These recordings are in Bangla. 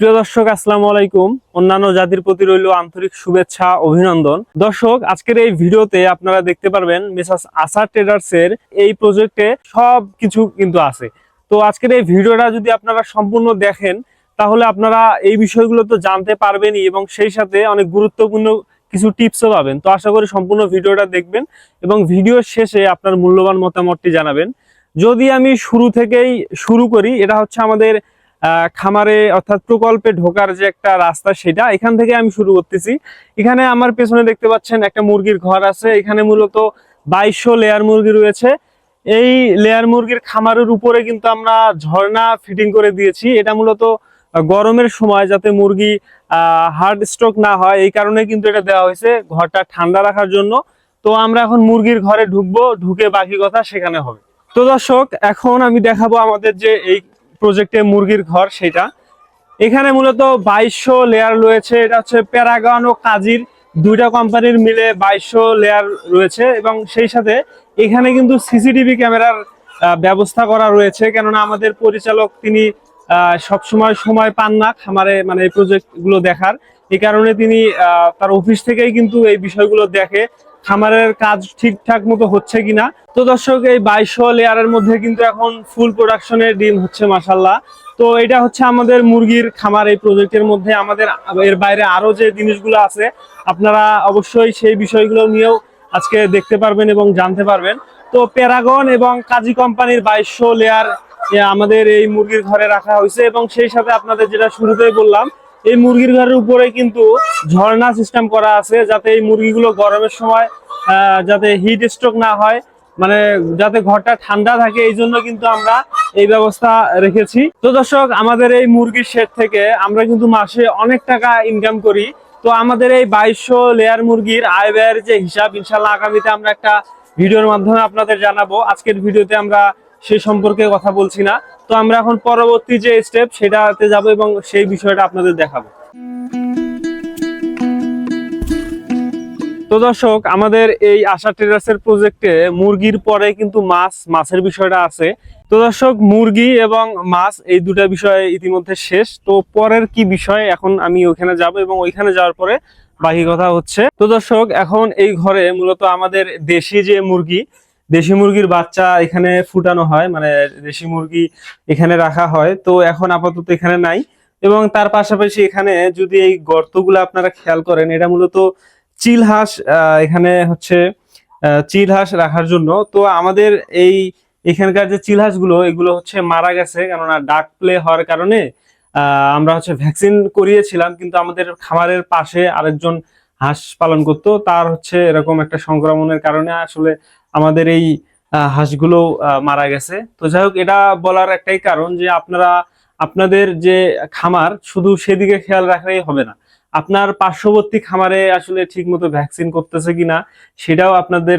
প্রিয় দর্শক, আসসালামু আলাইকুম। অন্যান্য জাতির প্রতি রইল আন্তরিক শুভেচ্ছা, অভিনন্দন। দর্শক, আজকের এই ভিডিওতে আপনারা দেখতে পারবেন মেসাস আসার ট্রেডার্স এর এই প্রজেক্টে সব কিছু কিন্তু আছে। তো আজকের এই ভিডিওটা যদি আপনারা সম্পূর্ণ দেখেন, তাহলে আপনারা এই বিষয়গুলো তো জানতে পারবেনই এবং সেই সাথে অনেক গুরুত্বপূর্ণ কিছু টিপসও পাবেন। তো আশা করি সম্পূর্ণ ভিডিওটা দেখবেন এবং ভিডিওর শেষে আপনার মূল্যবান মতামতটি জানাবেন। যদি আমি শুরু থেকেই শুরু করি, এটা হচ্ছে আমাদের খামারে অর্থাৎ প্রকল্পে ঢোকার যে একটা রাস্তা সেটা এখান থেকে আমি শুরু করতেছি। এখানে আমার পেছনে দেখতে পাচ্ছেন একটা মুরগির ঘর আছে। এখানে মূলত বাইশশো লেয়ার মুরগি রয়েছে। এই লেয়ার মুরগির খামারের উপরে কিন্তু আমরা ঝর্ণা ফিটিং করে দিয়েছি। এটা মূলত গরমের সময় যাতে মুরগি হার্ড স্ট্রোক না হয়, এই কারণে কিন্তু এটা দেওয়া হয়েছে ঘরটা ঠান্ডা রাখার জন্য। তো আমরা এখন মুরগির ঘরে ঢুকবো, ঢুকে বাকি কথা সেখানে হবে। তো দর্শক, এখন আমি দেখাবো আমাদের যে এই প্রজেক্টে মুরগির ঘর সেটা। এখানে মূলত বাইশশো লেয়ার রয়েছে, এটা হচ্ছে প্যারাগন ও কাজির দুইটা কোম্পানির মিলে বাইশশো লেয়ার রয়েছে এবং সেই সাথে এখানে কিন্তু সিসিটিভি ক্যামেরার ব্যবস্থা করা রয়েছে, কেননা আমাদের পরিচালক তিনি সবসময় সময় পান না খামারে মানে এই প্রজেক্টগুলো দেখার। এই কারণে তিনি তার অফিস থেকেই কিন্তু এই বিষয়গুলো দেখে খামারের কাজ ঠিকঠাক মতো হচ্ছে কিনা? তো দর্শক, এই বাইশশো লেয়ারের মধ্যে কিন্তু এখন ফুল প্রোডাকশনের ডিম হচ্ছে মাসাল্লাহ তো এটা হচ্ছে আমাদের মুরগির খামার, এই প্রজেক্টের মধ্যে আমাদের এর বাইরে আরও যে জিনিসগুলো আছে, আপনারা অবশ্যই সেই বিষয়গুলো নিয়েও আজকে দেখতে পারবেন এবং জানতে পারবেন। তো প্যারাগন এবং কাজী কোম্পানির বাইশশো লেয়ার আমাদের এই মুরগির ঘরে রাখা হয়েছে এবং সেই সাথে আপনাদের যেটা শুরুতেই বললাম এই মুরগির ঘরের উপরে কিন্তু ঝর্ণা সিস্টেম করা আছে যাতে এই মুরগিগুলো গরমের সময় যাতে হিট স্ট্রোক না হয় মানে যাতে ঘরটা ঠান্ডা থাকে, এই জন্য কিন্তু আমরা এই ব্যবস্থা রেখেছি। তো দর্শক, আমাদের এই মুরগির শেড থেকে আমরা কিন্তু মাসে অনেক টাকা ইনকাম করি। তো আমাদের এই বাইশশো লেয়ার মুরগির আয় ব্যয়ের যে হিসাব ইনশাল্লাহ আগামীতে আমরা একটা ভিডিওর মাধ্যমে আপনাদের জানাব। আজকের ভিডিওতে আমরা সে সম্পর্কে কথা বলছি না। তো আমরা এখন পরবর্তী যে স্টেপ সেটাতে যাব এবং সেই বিষয়টা আপনাদের দেখাবো। তো দর্শক, আমাদের এই আশা ট্রেডার্সের প্রজেক্টে মুরগির পরে কিন্তু মাছ, মাছের বিষয়টা আছে। তো দর্শক, মুরগি এবং মাছ এই দুটা বিষয় ইতিমধ্যে শেষ। তো পরের কি বিষয়? এখন আমি ওইখানে যাব এবং ওইখানে যাওয়ার পরে বাকি কথা হচ্ছে। তো দর্শক, এখন এই ঘরে মূলত আমাদের দেশি যে মুরগি দেশি মুরগির বাচ্চা এখানে ফুটানো হয় মানে দেশি মুরগি এখানে রাখা হয়। তো এখন আপাতত এখানে নাই। এবং তার পাশাপাশি এখানে যদি এই গর্তগুলো আপনারা খেয়াল করেন, এটা মূলত চিল হাঁস এখানে হচ্ছে চিল হাঁস রাখার জন্য। তো আমাদের এই এখানকার যে চিল হাঁসগুলো, এগুলো হচ্ছে মারা গেছে, কেননা ডাক প্লে হওয়ার কারণে আমরা হচ্ছে ভ্যাকসিন করিয়েছিলাম, কিন্তু আমাদের খামারের পাশে আরেকজন হাঁস পালন করতো। তার হচ্ছে এরকম একটা সংক্রমণের কারণে আসলে আমাদের এই হাঁসগুলো মারা গেছে। তো যাই হোক, এটা বলার একটাই কারণ যে আপনারা, আপনাদের যে খামার, শুধু সেদিকে খেয়াল রাখলেই হবে না। আপনার পার্শ্ববর্তী খামারে আসলে ঠিকমতো ভ্যাকসিন করতেছে কিনা, সেটাও আপনাদের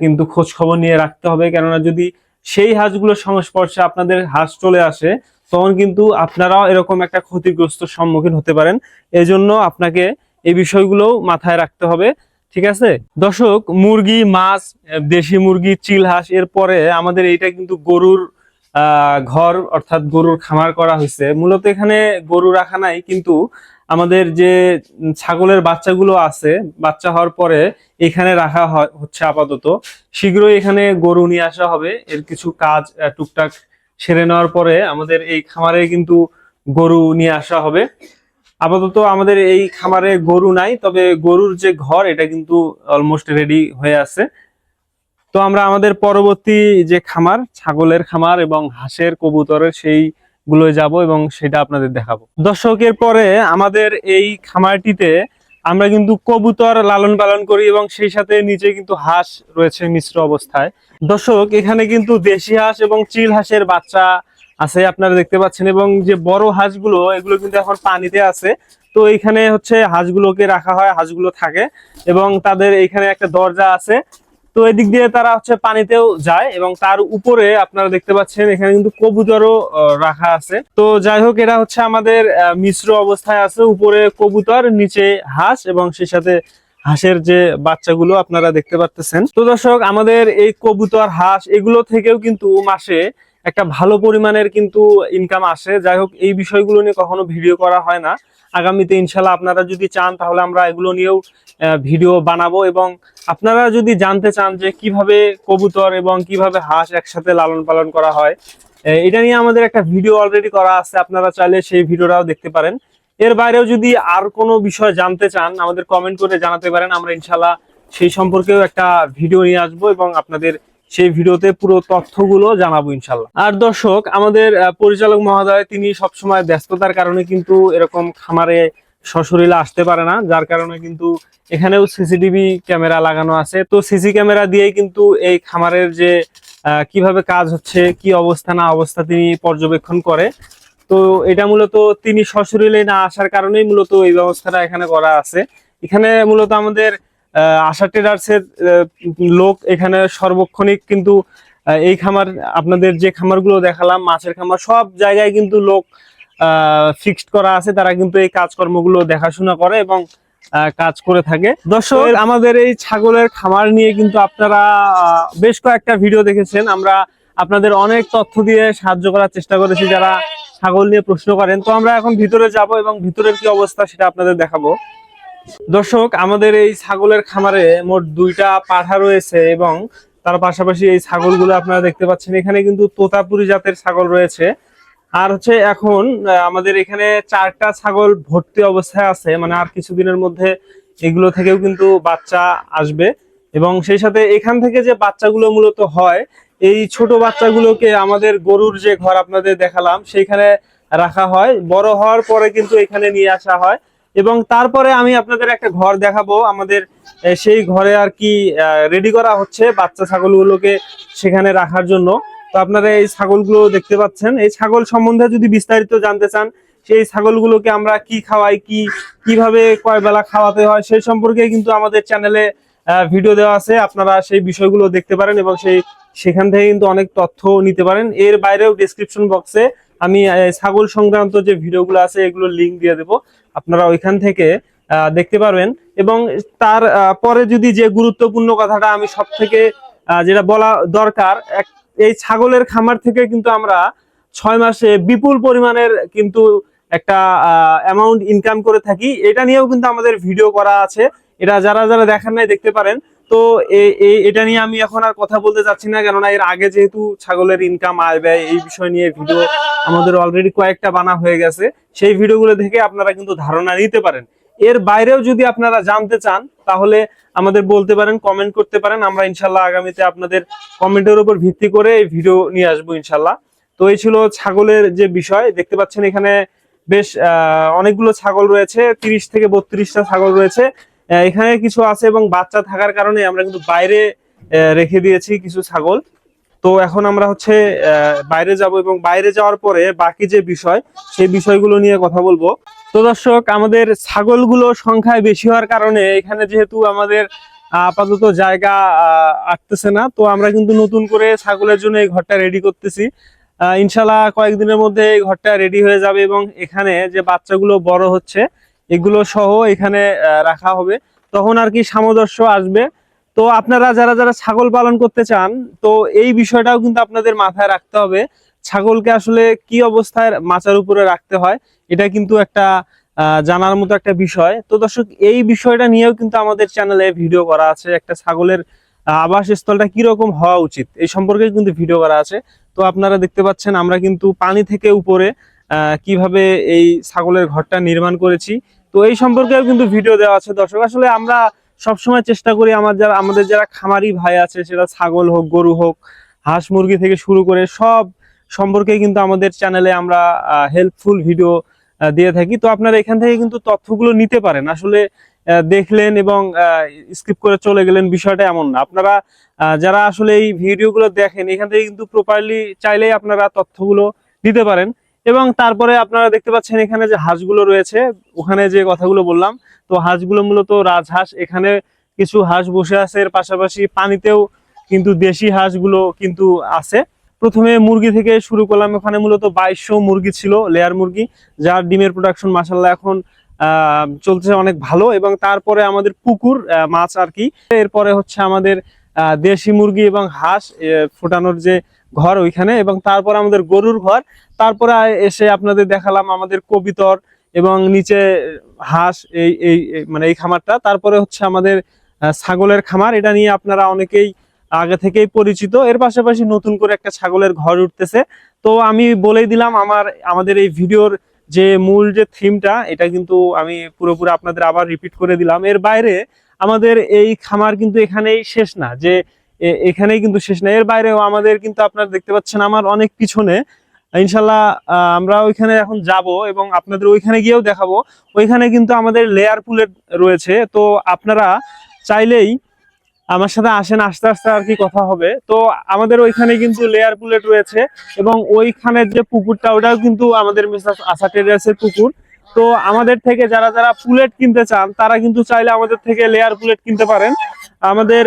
কিন্তু খোঁজ খবর নিয়ে রাখতে হবে। কেননা যদি সেই হাঁসগুলোর সংস্পর্শে আপনাদের হাঁস চলে আসে, তখন কিন্তু আপনারাও এরকম একটা ক্ষতিগ্রস্ত সম্মুখীন হতে পারেন। এজন্য আপনাকে এই বিষয়গুলো মাথায় রাখতে হবে। ঠিক আছে? দর্শক, মুরগি, মাছ দেশি মুরগি, চিল হাঁস এর পরে আমাদের এইটা কিন্তু গরুর ঘর অর্থাৎ গরুর খামার করা হয়েছে। মূলত এখানে গরু রাখা নাই, কিন্তু আমাদের যে ছাগলের বাচ্চাগুলো আছে, বাচ্চা হওয়ার পরে এখানে রাখা হচ্ছে আপাতত। শীঘ্রই এখানে গরু নিয়ে আসা হবে। এর কিছু কাজ টুকটাক সেরে নেওয়ার পরে আমাদের এই খামারে কিন্তু গরু নিয়ে আসা হবে। আপাতত আমাদের এই খামারে গরু নাই, তবে গরুর যে ঘর, এটা কিন্তু অলমোস্ট রেডি হয়ে আছে। তো আমরা আমাদের পরবর্তী যে খামার, ছাগলের খামার এবং হাঁসের কবুতরের সেই গুলোয় যাব এবং সেটা আপনাদের দেখাবো। দর্শকের পরে আমাদের এই খামারটিতে আমরা কিন্তু কবুতর লালন পালন করি এবং সেই সাথে নিচে কিন্তু হাঁস রয়েছে মিশ্র অবস্থায়। দর্শক, এখানে কিন্তু দেশি হাঁস এবং চিল হাঁসের বাচ্চা আছে, আপনারা দেখতে পাচ্ছেন, এবং যে বড় হাঁসগুলো, এগুলো কিন্তু এখন পানিতে আছে। তো এখানে হচ্ছে হাঁসগুলোকে রাখা হয়, হাঁসগুলো থাকে, এবং তাদের এখানে একটা দরজা আছে। তো এদিক দিয়ে তারা হচ্ছে পানিতেও যায়, এবং তার উপরে আপনারা দেখতে পাচ্ছেন, এখানে কিন্তু কবুতরও রাখা আছে। তো যাই হোক এটা হচ্ছে আমাদের মিশ্র অবস্থায় আছে, উপরে কবুতর, নিচে হাঁস, এবং সেই সাথে হাঁসের যে বাচ্চাগুলো, আপনারা দেখতে পাচ্ছেন তো দর্শক, আমাদের এই কবুতর, হাঁস, এগুলো থেকেও কিন্তু মাসে একটা ভালো পরিমাণের কিন্তু ইনকাম আসে। যাই হোক, এই বিষয়গুলো নিয়ে কখনো ভিডিও করা হয় না। আগামীতে ইনশাল্লাহ আপনারা যদি চান, তাহলে আমরা এগুলো নিয়েও ভিডিও বানাবো এবং আপনারা যদি জানতে চান যে কীভাবে কবুতর এবং কীভাবে হাঁস একসাথে লালন পালন করা হয় এটা নিয়ে আমাদের একটা ভিডিও অলরেডি করা আছে। আপনারা চাইলে সেই ভিডিওটাও দেখতে পারেন। এর বাইরেও যদি আর কোনো বিষয় জানতে চান, আমাদের কমেন্ট করে জানাতে পারেন। আমরা ইনশাল্লাহ সেই সম্পর্কেও একটা ভিডিও নিয়ে আসব এবং আপনাদের সেই ভিডিওতে পুরো তথ্যগুলো জানাব ইনশাল্লাহ। আর দর্শক, আমাদের পরিচালক মহোদয়, তিনি সবসময় ব্যস্ততার কারণে কিন্তু এরকম খামারে সশরীরে আসতে পারে না, যার কারণে কিন্তু এখানেও সিসিটিভি ক্যামেরা লাগানো আছে। তো সিসি ক্যামেরা দিয়েই কিন্তু এই খামারের যে কীভাবে কাজ হচ্ছে, কি অবস্থা, না অবস্থা তিনি পর্যবেক্ষণ করে। তো এটা মূলত তিনি সশরীরে না আসার কারণেই মূলত এই ব্যবস্থাটা এখানে করা আছে। এখানে মূলত আমাদের আশা ট্রেডার্সের লোক এখানে সর্বক্ষণিক কিন্তু এই খামার আপনাদের যে খামারগুলো দেখালাম মাছের খামার সব জায়গায় কিন্তু লোক ফিক্সড করা আছে। তারা কিন্তু এই কাজকর্মগুলো দেখাশোনা করে এবং কাজ করে থাকে। দর্শক আমাদের এই ছাগলের খামার নিয়ে কিন্তু আপনারা বেশ কয়েকটা ভিডিও দেখেছেন। আমরা আপনাদের অনেক তথ্য দিয়ে সাহায্য করার চেষ্টা করেছি যারা ছাগল নিয়ে প্রশ্ন করেন। তো আমরা এখন ভিতরে যাব এবং ভিতরের কি অবস্থা সেটা আপনাদের দেখাবো। দর্শক, আমাদের এই ছাগলের খামারে মোট দুইটা পাঠা রয়েছে এবং তার পাশাপাশি এই ছাগলগুলো আপনারা দেখতে পাচ্ছেন, এখানে কিন্তু তোতাপুরি জাতের ছাগল রয়েছে। আর হচ্ছে এখন আমাদের এখানে চারটা ছাগল ভর্তি অবস্থায় আছে মানে আর কিছুদিনের মধ্যে এগুলো থেকেও কিন্তু বাচ্চা আসবে। এবং সেই সাথে এখান থেকে যে বাচ্চাগুলো মূলত হয়, এই ছোট বাচ্চাগুলোকে আমাদের গরুর যে ঘর আপনাদের দেখালাম, সেইখানে রাখা হয়। বড় হওয়ার পরে কিন্তু এখানে নিয়ে আসা হয়। এবং তারপরে আমি আপনাদের একটা ঘর দেখাবো। আমাদের সেই ঘরে আর কি রেডি করা হচ্ছে বাচ্চা ছাগলগুলোকে সেখানে রাখার জন্য। তো আপনারা এই ছাগলগুলো দেখতে পাচ্ছেন। এই ছাগল সম্বন্ধে যদি বিস্তারিত জানতে চান, সেই ছাগলগুলোকে আমরা কি খাওয়াই, কি, কীভাবে কয় বেলা খাওয়াতে হয়, সেই সম্পর্কে কিন্তু আমাদের চ্যানেলে ভিডিও দেওয়া আছে। আপনারা সেই বিষয়গুলো দেখতে পারেন এবং সেই, সেখান থেকে কিন্তু অনেক তথ্য নিতে পারেন। এর বাইরেও ডিসক্রিপশন বক্সে আমি ছাগল সংক্রান্ত যে ভিডিওগুলো আছে, এগুলো লিঙ্ক দিয়ে দেবো। আপনারা ওইখান থেকে দেখতে পারবেন। এবং তার পরে যদি যে গুরুত্বপূর্ণ কথাটা আমি সব থেকে যেটা বলা দরকার এই ছাগলের খামার থেকে কিন্তু আমরা ছয় মাসে বিপুল পরিমাণের কিন্তু একটা অ্যামাউন্ট ইনকাম করে থাকি। এটা নিয়েও কিন্তু আমাদের ভিডিও করা আছে। এটা যারা যারা দেখেন নাই, দেখতে পারেন। তো এটা নিয়ে আমি এখন আর কথা বলতে চাচ্ছি না, কেননা এর আগে যেহেতু ছাগলের ইনকাম আয় ব্যয় এই বিষয় নিয়ে ভিডিও আমাদের অলরেডি কয়েকটা বানা হয়ে গেছে। সেই ভিডিওগুলো থেকে আপনারা কিন্তু ধারণা নিতে পারেন। এর বাইরেও যদি আপনারা জানতে চান, তাহলে আমাদের বলতে পারেন কমেন্ট করতে পারেন। আমরা ইনশাল্লাহ আগামীতে আপনাদের কমেন্টের উপর ভিত্তি করে এই ভিডিও নিয়ে আসব ইনশাল্লাহ। তো এই ছিল ছাগলের যে বিষয়। দেখতে পাচ্ছেন এখানে বেশ অনেকগুলো ছাগল রয়েছে। তিরিশ থেকে বত্রিশটা ছাগল রয়েছে। এখানে কিছু আছে এবং বাচ্চা থাকার কারণে আমরা কিন্তু বাইরে রেখে দিয়েছি কিছু ছাগল। তো এখন আমরা হচ্ছে বাইরে যাব এবং বাইরে যাওয়ার পরে বাকি যে বিষয়, সেই বিষয়গুলো নিয়ে কথা বলব। তো দর্শক, আমাদের ছাগলগুলো সংখ্যায় বেশি হওয়ার কারণে এখানে যেহেতু আমাদের আপাতত জায়গা আটতেছে না, তো আমরা কিন্তু নতুন করে ছাগলের জন্য এই ঘরটা রেডি করতেছি। ইনশাল্লাহ কয়েকদিনের মধ্যে এই ঘরটা রেডি হয়ে যাবে এবং এখানে যে বাচ্চাগুলো বড় হচ্ছে এগুলো সহ এখানে রাখা হবে। তখন আর কি সামঞ্জস্য আসবে। তো আপনারা যারা যারা ছাগল পালন করতে চান, তো এই বিষয়টাও কিন্তু আপনাদের মাথায় রাখতে হবে। ছাগলকে আসলে কি অবস্থায় মাচার উপরে রাখতে হয়, এটা কিন্তু একটা জানার মতো একটা বিষয়। তো দর্শক, এই বিষয়টা নিয়েও কিন্তু আমাদের চ্যানেলে ভিডিও করা আছে, একটা ছাগলের আবাসস্থলটা কীরকম হওয়া উচিত, এই সম্পর্কে কিন্তু ভিডিও করা আছে। তো আপনারা দেখতে পাচ্ছেন, আমরা কিন্তু পানি থেকে উপরে কীভাবে এই ছাগলের ঘরটা নির্মাণ করেছি তো এই সম্পর্কেও কিন্তু ভিডিও দেওয়া আছে। দর্শক, আসলে আমরা সবসময় চেষ্টা করি আমার যারা, আমাদের যারা খামারি ভাই আছে, সেটা ছাগল হোক, গরু হোক, হাঁস মুরগি থেকে শুরু করে সব সম্পর্কে কিন্তু আমাদের চ্যানেলে আমরা হেল্পফুল ভিডিও দিয়ে থাকি। তো আপনারা এখান থেকে কিন্তু তথ্যগুলো নিতে পারেন। আসলে দেখলেন এবং স্কিপ করে চলে গেলেন, বিষয়টা এমন না। আপনারা যারা আসলে এই ভিডিওগুলো দেখেন, এখান থেকে কিন্তু প্রপারলি চাইলেই আপনারা তথ্যগুলো নিতে পারেন। এবং তারপরে আপনারা দেখতে পাচ্ছেন এখানে যে হাঁসগুলো রয়েছে, ওখানে যে কথাগুলো বললাম, তো হাঁসগুলো মূলত রাজহাঁস। এখানে কিছু হাঁস বসে আছে, এর পাশাপাশি পানিতেও কিন্তু দেশি হাঁসগুলো কিন্তু আছে। প্রথমে মুরগি থেকে শুরু করলাম ওখানে মূলত বাইশশো মুরগি ছিল, লেয়ার মুরগি, যার ডিমের প্রোডাকশন মাসাল্লাহ এখন চলছে অনেক ভালো। এবং তারপরে আমাদের পুকুর মাছ আর কি। এরপরে হচ্ছে আমাদের দেশি মুরগি এবং হাঁস ফোটানোর যে ঘর ওইখানে এবং তারপর আমাদের গরুর ঘর। তারপরে এসে আপনাদের দেখালাম আমাদের কবিতর এবং নিচে হাঁস, এই, এই- মানে এই খামারটা। তারপরে হচ্ছে আমাদের ছাগলের খামার। এটা নিয়ে আপনারা অনেকেই আগে থেকেই পরিচিত। এর পাশাপাশি নতুন করে একটা ছাগলের ঘর উঠতেছে। তো আমি বলেই দিলাম, আমার, আমাদের এই ভিডিওর যে মূল যে থিমটা এটা কিন্তু আমি পুরোপুরি আপনাদের আবার রিপিট করে দিলাম। এর বাইরে আমাদের এই খামার কিন্তু এখানেই শেষ না, যে এখানেই কিন্তু শেষ না। এর বাইরেও আমাদের কিন্তু আপনারা দেখতে পাচ্ছেন আমার অনেক পিছনে। ইনশাল্লাহ আমরা ওইখানে এখন যাব এবং আপনাদের ওইখানে গিয়েও দেখাবো। ওইখানে কিন্তু আমাদের লেয়ার পুলেট রয়েছে। তো আপনারা চাইলেই আমার সাথে আসেন, আস্তে আস্তে আর কি কথা হবে। তো আমাদের ওইখানে কিন্তু লেয়ার পুলেট রয়েছে এবং ওইখানের যে পুকুরটা, ওটাও কিন্তু আমাদের মিসেস আশা ট্রেডার্সের পুকুর। তো আমাদের থেকে যারা যারা পুলেট কিনতে চান, তারা কিন্তু চাইলে আমাদের থেকে লেয়ার পুলেট কিনতে পারেন। আমাদের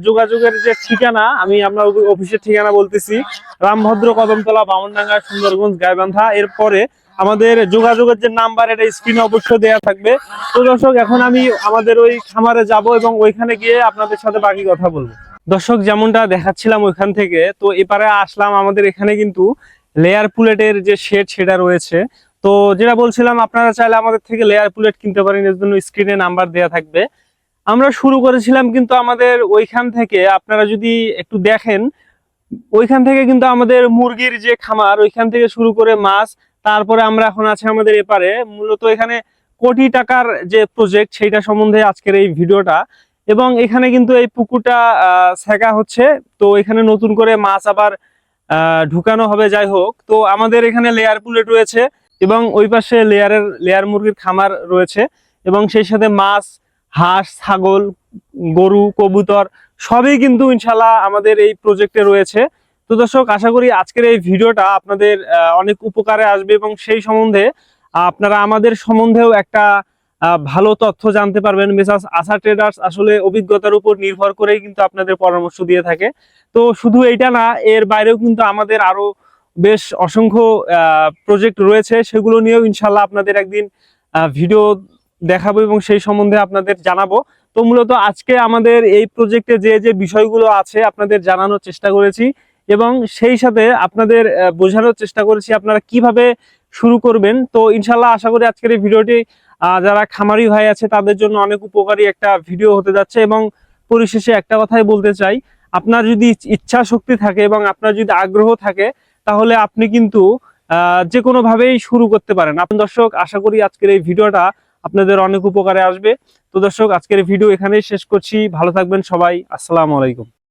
যোগাযোগের যে ঠিকানা, আমি অফি- অফিসের ঠিকানা বলতেছি, রামভদ্র কদমতলা, বামনডাঙ্গা, সুন্দরগঞ্জ, গাইবান্ধা। এরপরে আমাদের যোগাযোগের যে নাম্বার, এটা স্ক্রিনে অবশ্যই দেওয়া থাকবে। তো দর্শক, এখন আমি আমাদের ওই খামারে যাব এবং ওইখানে গিয়ে আপনাদের সাথে বাকি কথা বলব। দর্শক, যেমনটা দেখাচ্ছিলাম ওইখান থেকে, তো এপারে আসলাম আমাদের এখানে কিন্তু লেয়ার পুলেটের যে শেড সেটা রয়েছে। তো যেটা বলছিলাম, আপনারা চাইলে আমাদের থেকে লেয়ার পুলেট কিনতে পারেন, এর জন্য স্ক্রিনে নাম্বার দেওয়া থাকবে। আমরা শুরু করেছিলাম কিন্তু আমাদের ওইখান থেকে, আপনারা যদি একটু দেখেন, ওইখান থেকে কিন্তু আমাদের মুরগির যে খামার, ওইখান থেকে শুরু করে মাছ, তারপরে আমরা এখন আছি আমাদের এপারে। মূলত এখানে কোটি টাকার যে প্রজেক্ট সেইটা সম্বন্ধে আজকের এই ভিডিওটা। এবং এখানে কিন্তু এই পুকুরটা ছেঁকা হচ্ছে। তো এখানে নতুন করে মাছ আবার ঢুকানো হবে, যাই হোক। তো আমাদের এখানে লেয়ার পুলেট রয়েছে। এবং ওই পাশে লেয়ারের, লেয়ার মুরগির খামার রয়েছে এবং সেই সাথে মাছ, হাঁস, ছাগল, গরু, কবুতর সবই কিন্তু ইনশাল্লাহ আমাদের এই প্রজেক্টে রয়েছে। তো দর্শক, আশা করি আজকের এই ভিডিওটা আপনাদের অনেক উপকারে আসবে এবং সেই সম্বন্ধে আপনারা আমাদের সম্বন্ধেও একটা ভালো তথ্য জানতে পারবেন। মেসাস আশা ট্রেডার্স আসলে অভিজ্ঞতার উপর নির্ভর করেই কিন্তু আপনাদের পরামর্শ দিয়ে থাকে। তো শুধু এইটা না, এর বাইরেও কিন্তু আমাদের আরও বেশ অসংখ্য প্রজেক্ট রয়েছে। সেগুলো নিয়েও ইনশাল্লাহ আপনাদের একদিন ভিডিও দেখাবো এবং সেই সম্বন্ধে আপনাদের জানাব। তো মূলত আজকে আমাদের এই প্রজেক্টে যে যে বিষয়গুলো আছে আপনাদের জানানোর চেষ্টা করেছি এবং সেই সাথে আপনাদের বোঝানোর চেষ্টা করেছি আপনারা কীভাবে শুরু করবেন। তো ইনশাল্লাহ আশা করি আজকের এই ভিডিওটি যারা খামারি ভাই আছে তাদের জন্য অনেক উপকারী একটা ভিডিও হতে যাচ্ছে এবং পরিশেষে একটা কথাই বলতে চাই। আপনার যদি ইচ্ছা শক্তি থাকে এবং আপনার যদি আগ্রহ থাকে তাহলে আপনি কিন্তু যে কোনো ভাবেই শুরু করতে পারেন। আপনি দর্শক, আশা করি আজকের এই ভিডিওটা আপনাদের অনেক উপকারে আসবে। তো দর্শক, আজকের ভিডিও এখানেই শেষ করছি। ভালো থাকবেন সবাই। আসসালামু আলাইকুম।